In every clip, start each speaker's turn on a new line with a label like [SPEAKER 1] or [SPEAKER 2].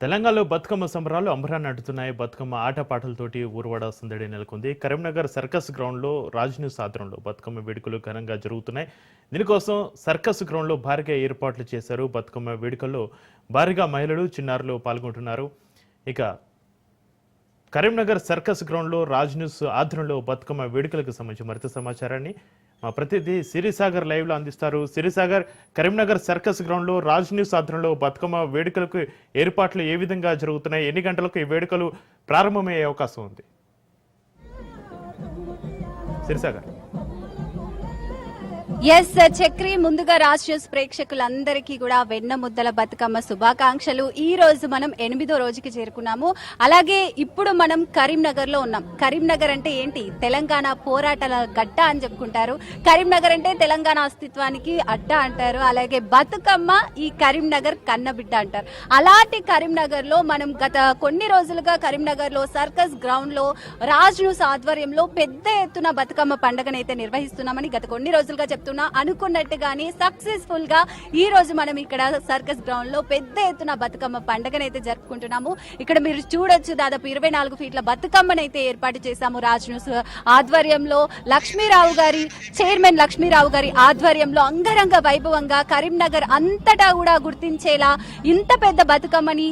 [SPEAKER 1] తెలంగాణలో బతుకమ్మ సంబరాలు అంబరాన్ని అడుతున్నాయి బతుకమ్మ ఆటపాటలతోటి ఊరువాడ సందడి నెలకొంది. కరీంనగర్ సర్కస్ గ్రౌండ్లో న్యూస్ సాధనంలో బతుకమ్మ వేడుకలు ఘనంగా జరుగుతున్నాయి. దీనికోసం సర్కస్ గ్రౌండ్లో భారీగా ఏర్పాట్లు చేశారు. బతుకమ్మ వేడుకల్లో భారీగా మహిళలు చిన్నారులు పాల్గొంటున్నారు. ఇక కరీంనగర్ సర్కస్ గ్రౌండ్లో రాజ్ న్యూస్ ఆధ్వర్యంలో బతుకమ్మ వేడుకలకు సంబంధించి మరింత సమాచారాన్ని మా ప్రతినిధి సిరిసాగర్ లైవ్లో అందిస్తారు. సిరిసాగర్ కరీంనగర్ సర్కస్ గ్రౌండ్లో రాజ్ న్యూస్ ఆధ్వర్యంలో బతుకమ్మ వేడుకలకు ఏర్పాట్లు ఏ విధంగా జరుగుతున్నాయి? ఎన్ని గంటలకు ఈ వేడుకలు ప్రారంభమయ్యే అవకాశం ఉంది? సిరిసాగర్.
[SPEAKER 2] ఎస్ చక్రి ముందుగా రాష్ట్రీయ ప్రేక్షకులందరికీ కూడా వెన్న ముద్దల బతుకమ్మ శుభాకాంక్షలు. ఈ రోజు మనం ఎనిమిదో రోజుకి చేరుకున్నాము. అలాగే ఇప్పుడు మనం కరీంనగర్లో ఉన్నాం. కరీంనగర్ అంటే ఏంటి? తెలంగాణ పోరాటాల గడ్డ అని చెప్పుకుంటారు. కరీంనగర్ అంటే తెలంగాణ అస్తిత్వానికి అడ్డ అంటారు. అలాగే బతుకమ్మ ఈ కరీంనగర్ కన్నబిడ్డ అంటారు. అలాంటి కరీంనగర్లో మనం గత కొన్ని రోజులుగా కరీంనగర్లో సర్కస్ గ్రౌండ్లో రాజ్ న్యూస్ ఆధ్వర్యంలో పెద్ద ఎత్తున బతుకమ్మ పండుగనైతే నిర్వహిస్తున్నామని గత కొన్ని రోజులుగా ఎత్తున అనుకున్నట్టుగానే సక్సెస్ఫుల్గా ఈ రోజు మనం ఇక్కడ సర్కస్ గ్రౌండ్లో పెద్ద ఎత్తున బతుకమ్మ పండుగనైతే జరుపుకుంటున్నాము. ఇక్కడ మీరు చూడొచ్చు దాదాపు ఇరవై నాలుగు ఫీట్ల బతుకమ్మనైతే ఏర్పాటు చేశాము రాజ్ ఆధ్వర్యంలో. లక్ష్మీరావు గారి చైర్మన్ లక్ష్మీరావు గారి ఆధ్వర్యంలో అంగరంగ వైభవంగా కరీంనగర్ అంతటా కూడా గుర్తించేలా ఇంత పెద్ద బతుకమ్మని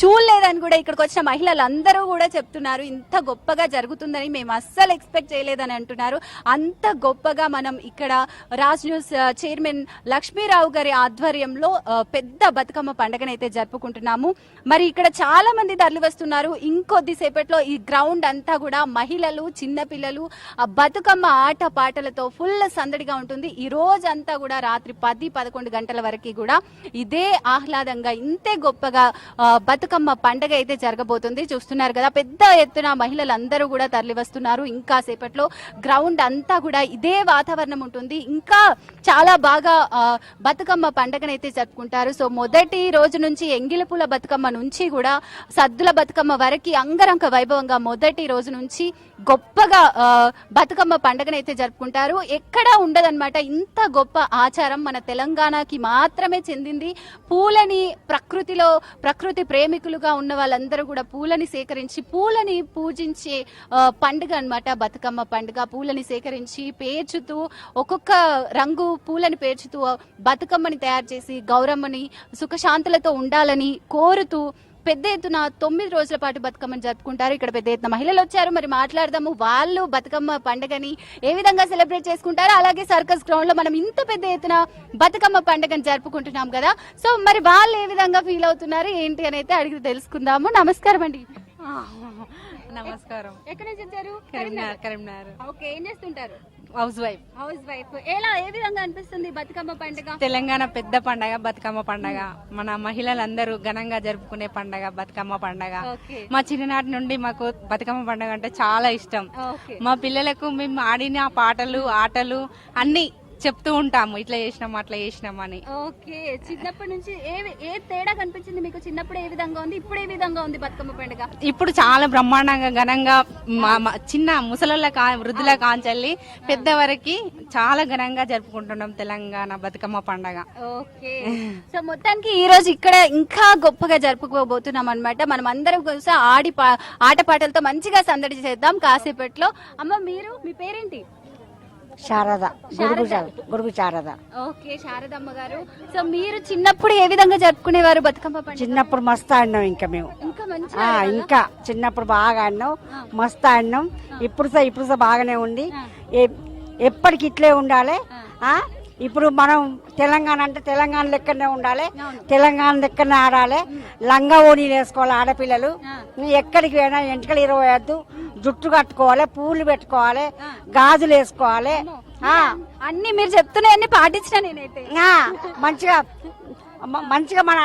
[SPEAKER 2] చూడలేదని కూడా ఇక్కడికి వచ్చిన మహిళలందరూ కూడా చెప్తున్నారు. ఇంత గొప్పగా జరుగుతుందని మేము అస్సలు ఎక్స్పెక్ట్ చేయలేదని అంటున్నారు. అంత గొప్పగా మనం ఇక్కడ రాజ్ న్యూస్ చైర్మన్ లక్ష్మీరావు గారి ఆధ్వర్యంలో పెద్ద బతుకమ్మ పండుగనైతే జరుపుకుంటున్నాము. మరి ఇక్కడ చాలా మంది తరలి వస్తున్నారు. ఇంకొద్దిసేపట్లో ఈ గ్రౌండ్ అంతా కూడా మహిళలు చిన్నపిల్లలు ఆ బతుకమ్మ ఆట పాటలతో ఫుల్ సందడిగా ఉంటుంది. ఈ రోజంతా కూడా రాత్రి పది పదకొండు గంటల వరకు కూడా ఇదే ఆహ్లాదంగా ఇంతే గొప్పగా బతుకమ్మ పండగ అయితే జరగబోతుంది. చూస్తున్నారు కదా పెద్ద ఎత్తున మహిళలందరూ కూడా తరలి వస్తున్నారు ఇంకా సేపట్లో గ్రౌండ్ అంతా కూడా ఇదే వాతావరణం ఉంటుంది. ఇంకా చాలా బాగా బతుకమ్మ పండగనైతే జరుపుకుంటారు. సో మొదటి రోజు నుంచి ఎంగిలిపూల బతుకమ్మ నుంచి కూడా సద్దుల బతుకమ్మ వరకు అంగరంగ వైభవంగా మొదటి రోజు నుంచి గొప్పగా బతుకమ్మ పండగనైతే జరుపుకుంటారు. ఎక్కడా ఉండదన్నమాట. ఇంత గొప్ప ఆచారం మన తెలంగాణకి మాత్రమే చెందింది. పూలని ప్రకృతిలో ప్రకృతి ప్రేమికులుగా ఉన్న వాళ్ళందరూ కూడా పూలని సేకరించి పూలని పూజించే పండుగ అన్నమాట బతుకమ్మ పండుగ. పూలని సేకరించి పేర్చుతూ ఒక్కొక్క రంగు పూలని పేర్చుతూ బతుకమ్మని తయారు చేసి గౌరమ్మని సుఖశాంతులతో ఉండాలని కోరుతూ పెద్ద ఎత్తున తొమ్మిది రోజుల పాటు బతుకమ్మని జరుపుకుంటారు. ఇక్కడ పెద్ద ఎత్తున మహిళలు వచ్చారు. మరి మాట్లాడదాము. వాళ్ళు బతుకమ్మ పండుగని ఏ విధంగా సెలబ్రేట్ చేసుకుంటారు అలాగే సర్కస్ గ్రౌండ్లో మనం ఇంత పెద్ద ఎత్తున బతుకమ్మ పండుగని జరుపుకుంటున్నాం కదా. సో మరి వాళ్ళు ఏ విధంగా ఫీల్ అవుతున్నారు ఏంటి అని అయితే అడిగి తెలుసుకుందాము. నమస్కారం అండి
[SPEAKER 3] నమస్కారం.
[SPEAKER 2] ఎక్కడి నుంచి వచ్చారు?
[SPEAKER 3] కరీంనగర్ కరీంనగర్.
[SPEAKER 2] ఓకే ఏం చేస్తుంటారు?
[SPEAKER 3] Housewife.
[SPEAKER 2] Housewife. ఎలా ఏ విధంగా అనిపిస్తుంది బతుకమ్మ పండుగ?
[SPEAKER 3] తెలంగాణ పెద్ద పండగ బతుకమ్మ పండగ. మన మహిళలందరూ ఘనంగా జరుపుకునే పండగ బతుకమ్మ పండగ. మా చిన్ననాటి నుండి మాకు బతుకమ్మ పండగ అంటే చాలా ఇష్టం. మా పిల్లలకు మేము ఆడిన పాటలు ఆటలు అన్ని చెప్తూ ఉంటాము ఇట్లా చేసినాం అట్లా చేసినాం అని.
[SPEAKER 2] ఓకే. చిన్నప్పటి నుంచి ఏ ఏ తేడా కనిపించింది మీకు? చిన్నప్పుడు ఏ విధంగా ఉంది ఇప్పుడు ఏ విధంగా ఉంది బతుకమ్మ పండుగ?
[SPEAKER 3] ఇప్పుడు చాలా బ్రహ్మాండంగా ఘనంగా మా- చిన్న ముసలోళ్ళ కా వృద్ధుల కాంచెల్లి పెద్దవరకి చాలా ఘనంగా జరుపుకుంటున్నాం తెలంగాణ బతుకమ్మ పండగ.
[SPEAKER 2] ఓకే. సో మొత్తానికి ఈ రోజు ఇక్కడ ఇంకా గొప్పగా జరుపుకోబోతున్నాం అనమాట మనం అందరం కోసం ఆడి పా- ఆటపాటలతో మంచిగా సందడి చేద్దాం కాసేపట్లో. అమ్మ మీరు మీ పేరేంటి?
[SPEAKER 4] శారద శారద. గురుగు శారద.
[SPEAKER 2] ఓకే శారదమ్మ గారు. సో మీరు చిన్నప్పుడు ఏ విధంగా జరుపుకునేవారు బతుకమ్మ పండుగ?
[SPEAKER 4] చిన్నప్పుడు మస్తు ఆడినాం ఇంకా మేము.
[SPEAKER 2] ఇంకా మంచి
[SPEAKER 4] ఇంకా చిన్నప్పుడు బాగా ఆడినాం మస్తు ఆడినాం. ఇప్పుడు స- ఇప్పుడు స బాగానే ఉంది. ఎప్పటికి ఇట్లే ఉండాలి. ఆ? ఇప్పుడు మనం తెలంగాణ అంటే తెలంగాణ లెక్కనే ఉండాలి. తెలంగాణ లెక్కనే ఆడాలి. లంగా ఓణీలు వేసుకోవాలి ఆడపిల్లలు. ఎక్కడికి పోయినా ఎంటకలు ఇరవద్దు జుట్టు కట్టుకోవాలి పూలు పెట్టుకోవాలి గాజులు వేసుకోవాలి.
[SPEAKER 2] అన్ని మీరు చెప్తున్నాయన్ని పాటించిన నేనైతే.
[SPEAKER 4] మంచిగా మంచిగా మన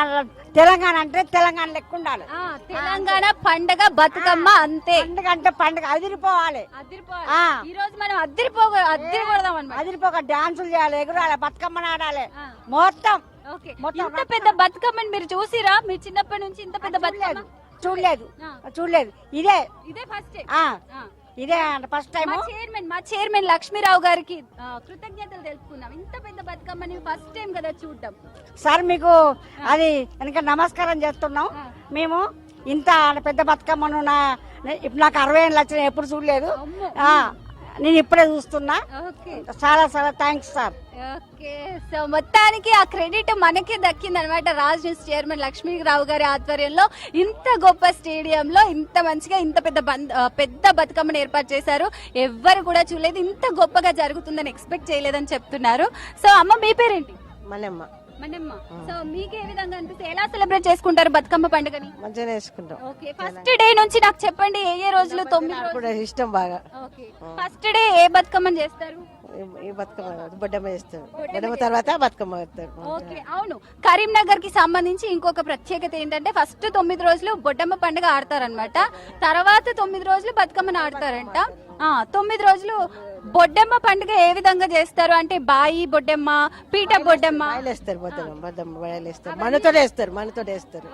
[SPEAKER 4] తెలంగాణ అంటే తెలంగాణ లెక్క ఉండాలి.
[SPEAKER 2] తెలంగాణ పండగ బతుకమ్మ అంతే.
[SPEAKER 4] పండుగ అంటే పండుగ అదిరిపోవాలి.
[SPEAKER 2] ఈ రోజు మనం కొడదాం అనమాట
[SPEAKER 4] అదిరిపోక డాన్సులు చేయాలి ఎగురాలి బతుకమ్మని ఆడాలి. మొత్తం.
[SPEAKER 2] ఇంత పెద్ద బతుకమ్మని మీరు చూసిరా? మీరు చిన్నప్పటి నుంచి ఇంత పెద్ద బతుకమ్మ?
[SPEAKER 4] చూడలేదు. చూడలేదు. ఇదే.
[SPEAKER 2] ఇదే ఫస్ట్
[SPEAKER 4] ఇదే ఫస్ట్ టైం
[SPEAKER 2] మా చైర్మన్ మా చైర్మన్ లక్ష్మీరావు గారికి ఆ, కృతజ్ఞతలు తెలుపుకున్నాం ఇంత పెద్ద బతుకమ్మని ఫస్ట్ టైం కదా చూడటం
[SPEAKER 4] సార్ మీకు అది వెనక నమస్కారం చేస్తున్నాం. మేము ఇంత పెద్ద బతుకమ్మను నా ఇప్పుడు నాకు అరవై ఏళ్ళు వచ్చిన ఎప్పుడు చూడలేదు.
[SPEAKER 2] అమ్మో.
[SPEAKER 4] ఆ, నేను ఇప్పుడే చూస్తున్నా.
[SPEAKER 2] ఓకే.
[SPEAKER 4] చాలా చాలా థ్యాంక్స్ సార్.
[SPEAKER 2] ఓకే. సో మొత్తానికి ఆ క్రెడిట్ మనకే దక్కింది అనమాట రాజ్ న్యూస్ చైర్మన్ లక్ష్మీరావు గారి ఆధ్వర్యంలో. ఇంత గొప్ప స్టేడియంలో ఇంత మంచిగా ఇంత పెద్ద పెద్ద బతుకమ్మను ఏర్పాటు చేశారు. ఎవ్వరు కూడా చూడలేదు. ఇంత గొప్పగా జరుగుతుందని ఎక్స్పెక్ట్ చేయలేదని చెప్తున్నారు. సో అమ్మ మీ పేరేంటి?
[SPEAKER 5] మనమ్మ
[SPEAKER 2] మనమ్మ సో మీకు ఏ విధంగా అనిపిస్తే ఎలా సెలబ్రేట్ చేసుకుంటారు బతుకమ్మ పండుగని?
[SPEAKER 5] మంచిగా వేసుకుంటాం
[SPEAKER 2] ఓకే ఫస్ట్ డే నుంచి నాకు చెప్పండి ఏ ఏ రోజులు తొమ్మిది
[SPEAKER 5] నాకు
[SPEAKER 2] రోజులు
[SPEAKER 5] కూడా ఇష్టం బాగా.
[SPEAKER 2] ఓకే. ఫస్ట్ డే ఏ బతుకమ్మని చేస్తారు?
[SPEAKER 5] ఈ- ఈ బతుకమ్మ బొడ్డమ్మ చేస్తారు. బొడ్డమ్మ తర్వాత బతుకమ్మ వేస్తారు
[SPEAKER 2] ఓకే అవును. కరీంనగర్కి సంబంధించి ఇంకొక ప్రత్యేకత ఏంటంటే ఫస్ట్ తొమ్మిది రోజులు బొడ్డమ్మ పండుగ ఆడతారనమాట తర్వాత తొమ్మిది రోజులు బతుకమ్మను ఆడతారంట. ఆ తొమ్మిది రోజులు బొడ్డమ్మ పండుగ ఏ విధంగా చేస్తారు? అంటే బాయి బొడ్డమ్మ పీట బొడ్డమ్మ.
[SPEAKER 5] వేస్తారు బాయిలు వేస్తారు మనతో వేస్తారు. మనతో వేస్తారు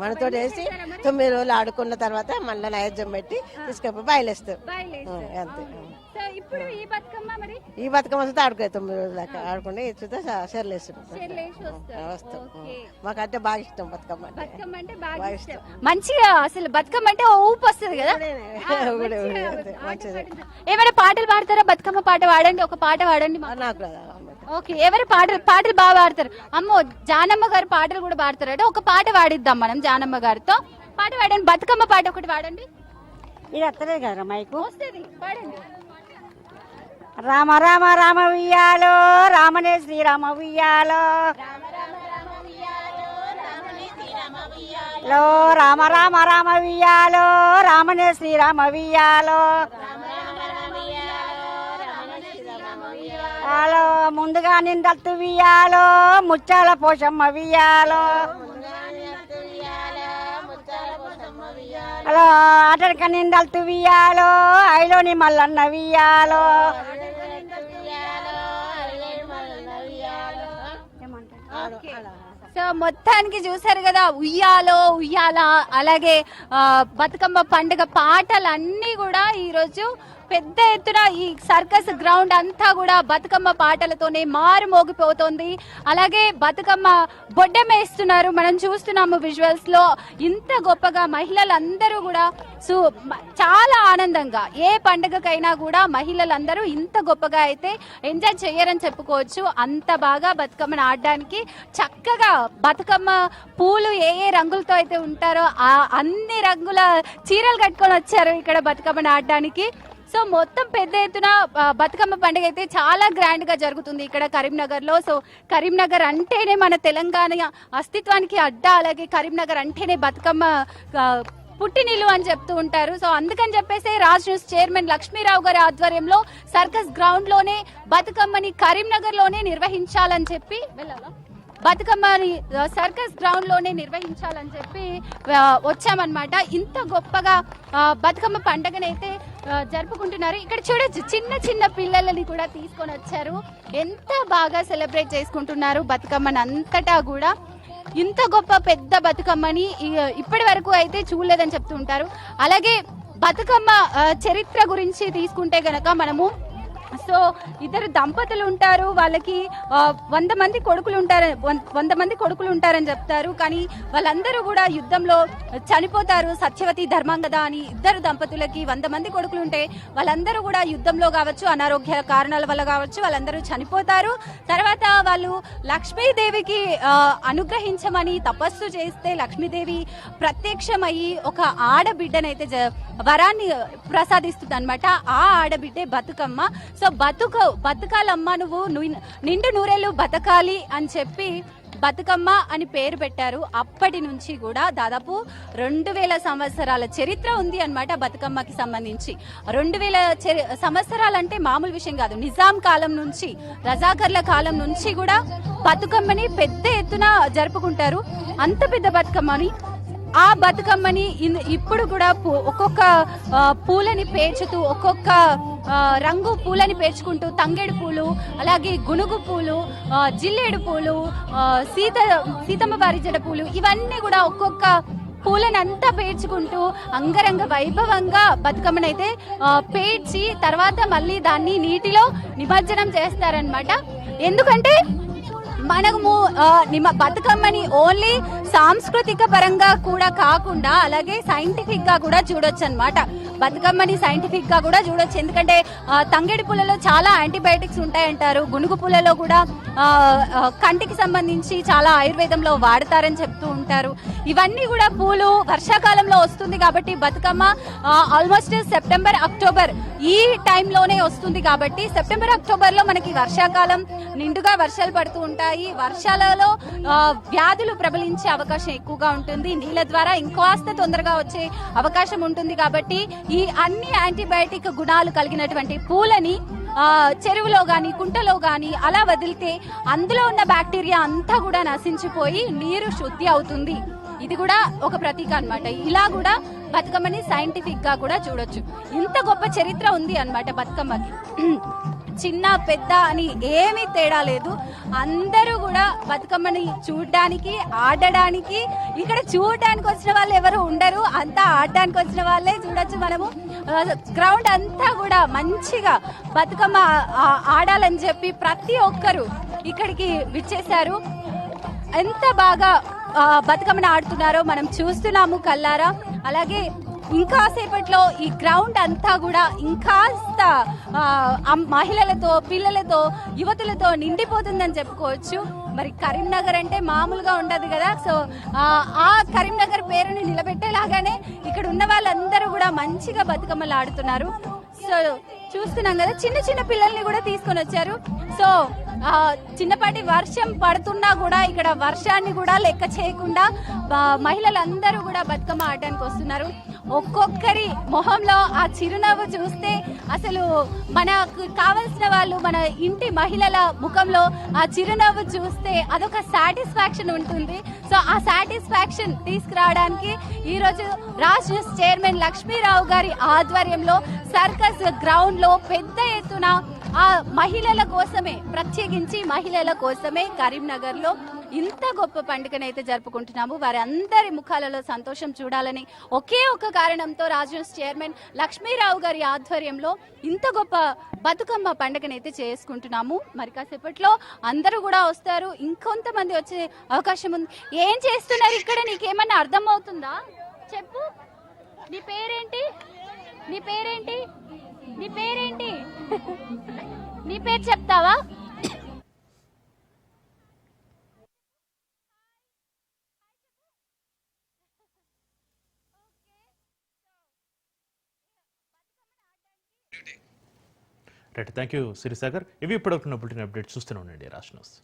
[SPEAKER 5] మనతో వేసి తొమ్మిది రోజులు ఆడుకున్న తర్వాత మళ్ళీ నైవేద్యం పెట్టి వేస్తారు
[SPEAKER 2] బాయిలేస్తారు.
[SPEAKER 5] అంతే.
[SPEAKER 2] ఈ బతుకమ్మ మరి?
[SPEAKER 5] ఈ బతుకమ్మ వస్తే ఆడుకోవాలి తొమ్మిది రోజులు దాకా ఆడుకుంటే చూస్తే షేర్లు వస్తారు. వస్తాం.
[SPEAKER 2] ఓకే.
[SPEAKER 5] మాకంటే బాగా ఇష్టం బతుకమ్మ అంటే.
[SPEAKER 2] అంటే బాగా ఇష్టం. మంచిగా అసలు బతుకమ్మ అంటే ఊపు వస్తుంది కదా? ఏమైనా పాటలు పాడతారా? బతుకమ్మ పాట పాడండి. ఒక పాట పాడండి.
[SPEAKER 5] నాకు.
[SPEAKER 2] ఓకే. ఎవరు పాటలు పాటలు బాగా పాడతారు? అమ్మో జానమ్మ గారు పాటలు కూడా పాడతారట ఒక పాట పాడిద్దాం మనం జానమ్మ గారితో. పాట పాడండి. బతుకమ్మ పాట ఒకటి పాడండి.
[SPEAKER 4] ఇది అత్తలేదు కదా మైకు?
[SPEAKER 2] వస్తుంది. పాడండి.
[SPEAKER 4] రామ రామ రామ ఉయ్యాలో రామనే శ్రీరామ ఉయ్యాలో. లో రామ రామ రామ ఉయ్యాలో రామనే శ్రీరామ ఉయ్యాలో. హలో ముందుగా నిందత్తు వియ్యాలో ముచ్చాల పోషమ్మ వియ్యాలో హలో అటడక నిందలు వియ్యాలో ఐలోని మల్లన్న వియ్యాలో
[SPEAKER 2] సో మొత్తానికి చూసారు కదా ఉయ్యాలో ఉయ్యాల అలాగే బతుకమ్మ పండుగ పాటలు అన్నీ కూడా ఈరోజు పెద్ద ఎత్తున ఈ సర్కస్ గ్రౌండ్ అంతా కూడా బతుకమ్మ పాటలతోనే మారు మోగిపోతోంది. అలాగే బతుకమ్మ బొడ్డమేస్తున్నారు మనం చూస్తున్నాము విజువల్స్లో ఇంత గొప్పగా మహిళలందరూ కూడా సో చాలా ఆనందంగా ఏ పండుగకైనా కూడా మహిళలందరూ ఇంత గొప్పగా అయితే ఎంజాయ్ చేయరని చెప్పుకోవచ్చు. అంత బాగా బతుకమ్మను ఆడడానికి చక్కగా బతుకమ్మ పూలు ఏ ఏ రంగులతో అయితే ఉంటారో ఆ అన్ని రంగుల చీరలు కట్టుకొని వచ్చారు ఇక్కడ బతుకమ్మను ఆడడానికి. సో మొత్తం పెద్ద ఎత్తున బతుకమ్మ పండుగ అయితే చాలా గ్రాండ్గా జరుగుతుంది ఇక్కడ కరీంనగర్లో సో కరీంనగర్ అంటేనే మన తెలంగాణ అస్తిత్వానికి అడ్డా అలాగే కరీంనగర్ అంటేనే బతుకమ్మ ఆ, పుట్టినిల్లు అని చెప్తూ ఉంటారు. సో అందుకని చెప్పేసి రాజ్ న్యూస్ చైర్మన్ లక్ష్మీరావు గారి ఆధ్వర్యంలో సర్కస్ గ్రౌండ్లోనే బతుకమ్మని కరీంనగర్లోనే నిర్వహించాలని చెప్పి వెళ్ళాలా? బతుకమ్మని సర్కస్ గ్రౌండ్లోనే నిర్వహించాలని చెప్పి వచ్చామన్నమాట. ఇంత గొప్పగా బతుకమ్మ పండుగనైతే జరుపుకుంటున్నారు. ఇక్కడ చూడొచ్చు చిన్న చిన్న పిల్లలని కూడా తీసుకొని వచ్చారు. ఎంత బాగా సెలబ్రేట్ చేసుకుంటున్నారు బతుకమ్మని అంతటా కూడా. ఇంత గొప్ప పెద్ద బతుకమ్మని ఇప్పటి వరకు అయితే చూడలేదని చెప్తూ ఉంటారు అలాగే బతుకమ్మ చరిత్ర గురించి తీసుకుంటే గనక మనము సో ఇద్దరు దంపతులు ఉంటారు వాళ్ళకి వంద మంది కొడుకులు ఉంటారు వం- వంద మంది కొడుకులు ఉంటారని చెప్తారు. కానీ వాళ్ళందరూ కూడా యుద్ధంలో చనిపోతారు సత్యవతి ధర్మాంగద అని ఇద్దరు దంపతులకి వంద మంది కొడుకులు ఉంటే వాళ్ళందరూ కూడా యుద్ధంలో కావచ్చు అనారోగ్య కారణాల వల్ల కావచ్చు వాళ్ళందరూ చనిపోతారు. తర్వాత వాళ్ళు లక్ష్మీదేవికి అనుగ్రహించమని తపస్సు చేస్తే లక్ష్మీదేవి ప్రత్యక్షమయ్యి ఒక ఆడబిడ్డనైతే జ- వరాన్ని ప్రసాదిస్తుంది అనమాట ఆ ఆడబిడ్డే బతుకమ్మ. సో బతుక బతకాలమ్మ నువ్వు. నిండు నూరేళ్ళు బతకాలి అని చెప్పి బతుకమ్మ అని పేరు పెట్టారు. అప్పటి నుంచి కూడా దాదాపు రెండు వేల సంవత్సరాల చరిత్ర ఉంది అన్నమాట బతుకమ్మకి సంబంధించి. రెండు వేల చరి- సంవత్సరాలంటే మామూలు విషయం కాదు. నిజాం కాలం నుంచి రజాకర్ల కాలం నుంచి కూడా బతుకమ్మని పెద్ద ఎత్తున జరుపుకుంటారు. అంత పెద్ద బతుకమ్మని ఆ బతుకమ్మని ఇప్పుడు కూడా పూ- ఒక్కొక్క పూలని పేర్చుతూ ఒక్కొక్క రంగు పూలని పేర్చుకుంటూ తంగేడు పూలు అలాగే గునుగు పూలు జిల్లేడు పూలు సీత సీతమ్మ వారి జడ పూలు ఇవన్నీ కూడా ఒక్కొక్క పూలను అంతా పేర్చుకుంటూ అంగరంగ వైభవంగా బతుకమ్మనైతే పేర్చి తర్వాత మళ్ళీ దాన్ని నీటిలో నిమజ్జనం చేస్తారనమాట ఎందుకంటే మనము నిమ బతుకమ్మని ఓన్లీ సాంస్కృతిక పరంగా కూడా కాకుండా అలాగే సైంటిఫిక్గా కూడా చూడొచ్చు అనమాట బతుకమ్మని సైంటిఫిక్గా కూడా చూడొచ్చు. ఎందుకంటే తంగేడి పూలలో చాలా యాంటీబయాటిక్స్ ఉంటాయంటారు. గునుగు పూలలో కూడా కంటికి సంబంధించి చాలా ఆయుర్వేదంలో వాడతారని చెప్తూ ఉంటారు. ఇవన్నీ కూడా పూలు వర్షాకాలంలో వస్తుంది కాబట్టి బతుకమ్మ ఆల్మోస్ట్ సెప్టెంబర్ అక్టోబర్ ఈ టైంలోనే వస్తుంది కాబట్టి సెప్టెంబర్ అక్టోబర్లో మనకి వర్షాకాలం నిండుగా వర్షాలు పడుతూ ఉంటాయి. వర్షాలలో వ్యాధులు ప్రబలించే అవకాశం అవకాశం ఎక్కువగా ఉంటుంది. నీళ్ళ ద్వారా ఇంకాస్త తొందరగా వచ్చే అవకాశం ఉంటుంది కాబట్టి ఈ అన్ని యాంటీబయాటిక్ గుణాలు కలిగినటువంటి పూలని చెరువులో గాని కుంటలో గాని అలా వదిలితే అందులో ఉన్న బ్యాక్టీరియా అంతా కూడా నశించిపోయి నీరు శుద్ధి అవుతుంది. ఇది కూడా ఒక ప్రతీక అనమాట ఇలా కూడా బతుకమ్మని సైంటిఫిక్గా కూడా చూడొచ్చు. ఇంత గొప్ప చరిత్ర ఉంది అన్నమాట బతుకమ్మకి. చిన్న పెద్ద అని ఏమీ తేడా లేదు. అందరూ కూడా బతుకమ్మని చూడడానికి ఆడడానికి ఇక్కడ చూడడానికి వచ్చిన వాళ్ళు ఎవరు ఉండరు. అంతా ఆడడానికి వచ్చిన వాళ్ళే చూడొచ్చు మనము. గ్రౌండ్ అంతా కూడా మంచిగా బతుకమ్మ ఆడాలని చెప్పి ప్రతి ఒక్కరు ఇక్కడికి విచ్చేశారు. ఎంత బాగా బతుకమ్మని ఆడుతున్నారో మనం చూస్తున్నాము కల్లారా అలాగే ఇంకా సేపట్లో ఈ గ్రౌండ్ అంతా కూడా ఇంకాస్త మహిళలతో పిల్లలతో యువతులతో నిండిపోతుందని చెప్పుకోవచ్చు. మరి కరీంనగర్ అంటే మామూలుగా ఉండదు కదా. సో ఆ, కరీంనగర్ పేరుని నిలబెట్టేలాగానే ఇక్కడ ఉన్న వాళ్ళందరూ కూడా మంచిగా బతుకమ్మలు ఆడుతున్నారు సో చూస్తున్నాం కదా చిన్న చిన్న పిల్లల్ని కూడా తీసుకొని వచ్చారు. సో చిన్నపాటి వర్షం పడుతున్నా కూడా ఇక్కడ వర్షాన్ని కూడా లెక్క చేయకుండా మహిళలందరూ కూడా బతుకమ్మ ఆడటానికి వస్తున్నారు. ఒక్కొక్కరి మొహంలో ఆ చిరునవ్వు చూస్తే అసలు మనకు కావలసిన వాళ్ళు మన ఇంటి మహిళల ముఖంలో ఆ చిరునవ్వు చూస్తే అదొక సాటిస్ఫాక్షన్ ఉంటుంది. సో ఆ సాటిస్ఫాక్షన్ తీసుకురావడానికి ఈరోజు రాజ్ న్యూస్ చైర్మన్ లక్ష్మీరావు గారి ఆధ్వర్యంలో సర్కస్ గ్రౌండ్లో పెద్ద ఎత్తున ఆ మహిళల కోసమే ప్రత్యేకించి మహిళల కోసమే కరీంనగర్లో ఇంత గొప్ప పండుగనైతే జరుపుకుంటున్నాము. వారి అందరి ముఖాలలో సంతోషం చూడాలని ఒకే ఒక కారణంతో రాజు చైర్మన్ లక్ష్మీరావు గారి ఆధ్వర్యంలో ఇంత గొప్ప బతుకమ్మ పండుగనైతే చేసుకుంటున్నాము. మరి కాసేపట్లో అందరూ కూడా వస్తారు. ఇంకొంతమంది వచ్చే అవకాశం ఉంది. ఏం చేస్తున్నారు ఇక్కడ? నీకేమన్నా అర్థం అవుతుందా చెప్పు. నీ పేరేంటి? నీ పేరేంటి? నీ పేరేంటి? నీ పేరు చెప్తావా?
[SPEAKER 1] రైట్ థ్యాంక్ యూ సిరిసాగర్ ఇవి ఇప్పటివరకు బులెటిన్ అప్డేట్ చూస్తూనే ఉండండి. రాష్ట్ర న్యూస్.